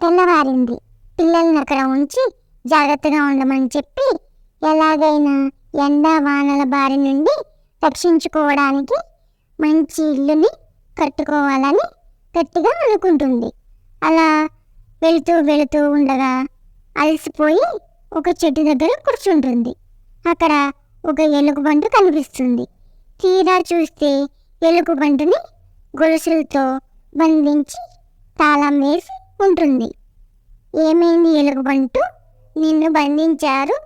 తెల్లవారింది. పిల్లల్ని అక్కడ ఉంచి జాగ్రత్తగా ఉండమని చెప్పి ఎలాగైనా ఎండ వానల బారి నుండి రక్షించుకోవడానికి మంచి ఇల్లుని కట్టుకోవాలని గట్టిగా అనుకుంటుంది. అలా వెళుతూ వెళుతూ ఉండగా అలసిపోయి ఒక చెట్టు దగ్గర కూర్చుంటుంది. అక్కడ ఒక ఎలుగుబంటు కనిపిస్తుంది. తీరా చూస్తే ఎలుగుబంటుని గొలుసులతో బంధించి తాళం వేసి ఉంటుంది ఏమైంది ఎలుగుబంటూ? నిన్ను బంధించారు?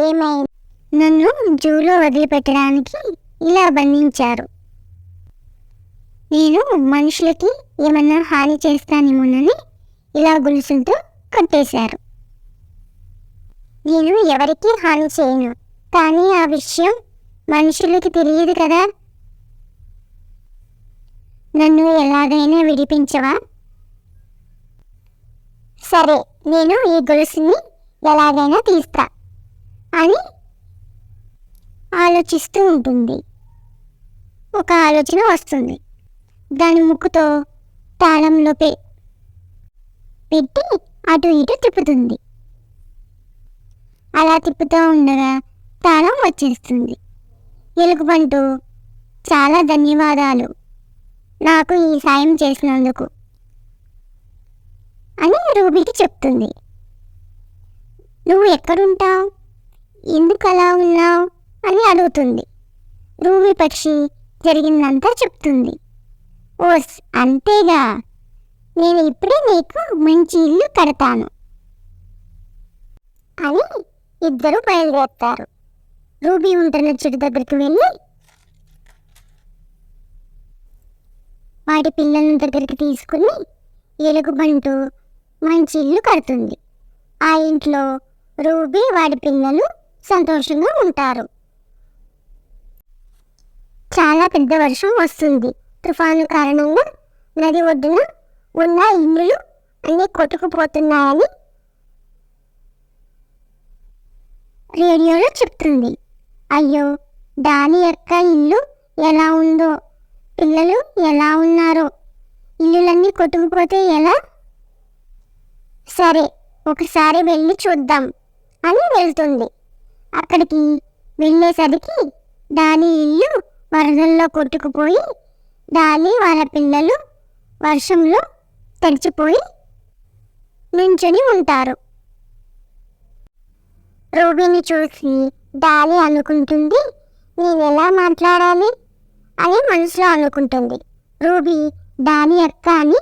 ఏమైంది? నన్ను జూలో వదిలిపెట్టడానికి ఇలా బంధించారు. నేను మనుషులకి ఏమన్నా హాని చేస్తానేమోనని ఇలా గొలుసులతో కట్టేశారు. నేను ఎవరికీ హాని చేయను కానీ ఆ విషయం మనుషులకి తెలియదు కదా. నన్ను ఎలాగైనా విడిపించవా? సరే నేను ఈ గొలుసుని ఎలాగైనా తీస్తా అని ఆలోచిస్తూ ఉంటుంది. ఒక ఆలోచన వస్తుంది. దాని ముక్కుతో తాళంలో పె పెట్టి అటు ఇటు తిప్పుతుంది. అలా తిప్పుతూ ఉండగా తాళం వచ్చేస్తుంది. ఎలుగుబంటు చాలా ధన్యవాదాలు. నాకు ఈ సాయం చేసినందుకు. అని రూబీకి చెప్తుంది. నువ్వు ఎక్కడుంటావు? ఎందుకు అలా ఉన్నావు? అని అడుగుతుంది. రూబీ పక్షి జరిగిందంతా చెప్తుంది. ఓస్ అంతేగా. నేను ఇప్పుడే నీకు మంచి ఇల్లు కడతాను అని ఇద్దరు బయలుదేరుతారు. రూబీ ఉంటున్న చెట్టు దగ్గరికి వెళ్ళి వాటి పిల్లల దగ్గరికి తీసుకుని ఎలుగుబంటు మంచి ఇల్లు కడుతుంది. ఆ ఇంట్లో రూబీ వాడి పిల్లలు సంతోషంగా ఉంటారు. చాలా పెద్ద వర్షం వస్తుంది. తుఫాను కారణంగా నది ఒడ్డున ఉన్న ఇల్లులు అన్నీ కొట్టుకుపోతున్నాయని రేడియోలో చెప్తుంది. అయ్యో దాని యొక్క ఇల్లు ఎలా ఉందో? పిల్లలు ఎలా ఉన్నారో? ఇల్లులన్నీ కొట్టుకుపోతే ఎలా? సరే ఒకసారి వెళ్ళి చూద్దాం అని వెళ్తుంది. అక్కడికి వెళ్ళేసరికి దాని ఇల్లు వరదల్లో కొట్టుకుపోయి దాని వాళ్ళ పిల్లలు వర్షంలో తడిచిపోయి నించుని ఉంటారు. రూబీని చూసి డాలి అనుకుంటుంది నేను ఎలా మాట్లాడాలి? అని మనసులో అనుకుంటుంది. రూబీ దాని అక్క అని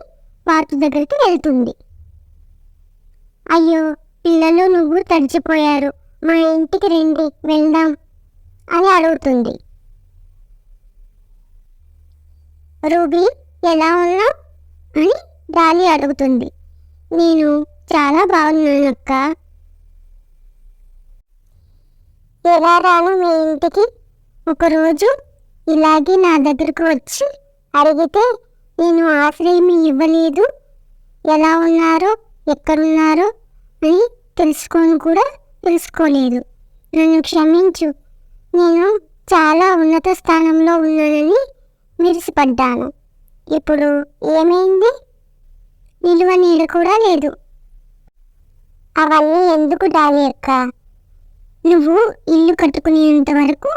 వాటి దగ్గరికి వెళ్తుంది. అయ్యో పిల్లలు నువ్వు తడిచిపోయారు. మా ఇంటికి రండి వెళ్దాం అని అడుగుతుంది. రూబీ ఎలా ఉన్నా అని డాలి అడుగుతుంది. నేను చాలా బాగున్నాను అక్క. ఎలా రాను మీ ఇంటికి? ఒకరోజు ఇలాగే నా దగ్గరకు వచ్చి అడిగితే నేను ఆశ్రయం ఇవ్వలేదు. ఎలా ఉన్నారో ఎక్కడున్నారో అని తెలుసుకొని కూడా తెలుసుకోలేదు. నన్ను క్షమించు. నేను చాలా ఉన్నత స్థానంలో ఉన్నానని మిరిసిపడ్డాను ఇప్పుడు ఏమైంది? నిలువ నీడ కూడా లేదు. అవన్నీ ఎందుకు డాలి అక్క? నువ్వు ఇల్లు కట్టుకునేంత వరకు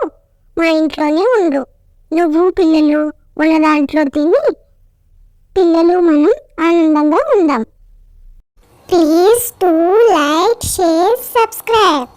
మా ఇంట్లోనే ఉండు. నువ్వు పిల్లలు ఉన్న దాంట్లో తిని పిల్లలు మనం ఆనందంగా ఉందాం. please subscribe.